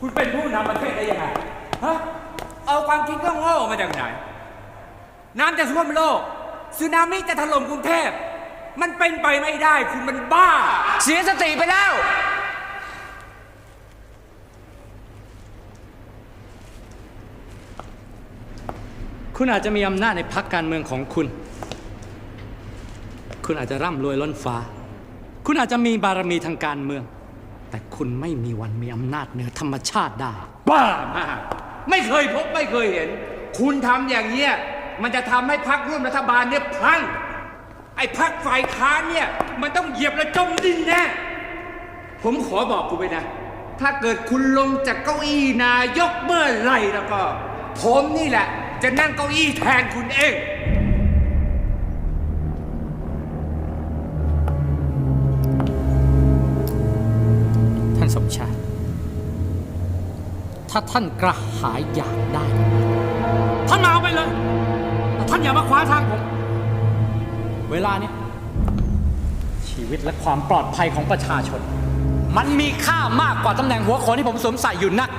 คุณเป็นผู้นำประเทศได้ยังไง ฮะ เอาความคิดก็โง่มาจากไหน น้ำจะท่วมโลกสึนามิจะถล่มกรุงเทพ มันเป็นไปไม่ได้ คุณมันบ้า เสียสติไปแล้ว คุณอาจจะมีอำนาจในพรรคการเมืองของคุณ คุณอาจจะร่ำรวยล้นฟ้า คุณอาจจะมีบารมีทางการเมือง แต่คุณไม่มีวันมีอำนาจเหนือธรรมชาติได้ บ้ามาก ไม่เคยพบไม่เคยเห็น คุณทำอย่างเงี้ยมันจะทำให้พักร่วมรัฐบาลเนี่ยพังไอ้พักฝ่ายค้านเนี่ย มันต้องเหยียบและจมดินแน่ผมขอบอกคุณไปนะ ถ้าเกิดคุณลงจากเก้าอี้นายกเมื่อไหร่แล้วก็ ผมนี่แหละ จะนั่งเก้าอี้แทนคุณเองานสมชาย ถ้าท่านกระหายอยากได้ ท่านมาเอาไปเลยแต่ท่านอย่ามาคว้าทางผม เวลานี้ชีวิตและความปลอดภัยของประชาชน มันมีค่ามากกว่าตำแหน่งหัวโขนที่ผมสวมใส่อยู่นัก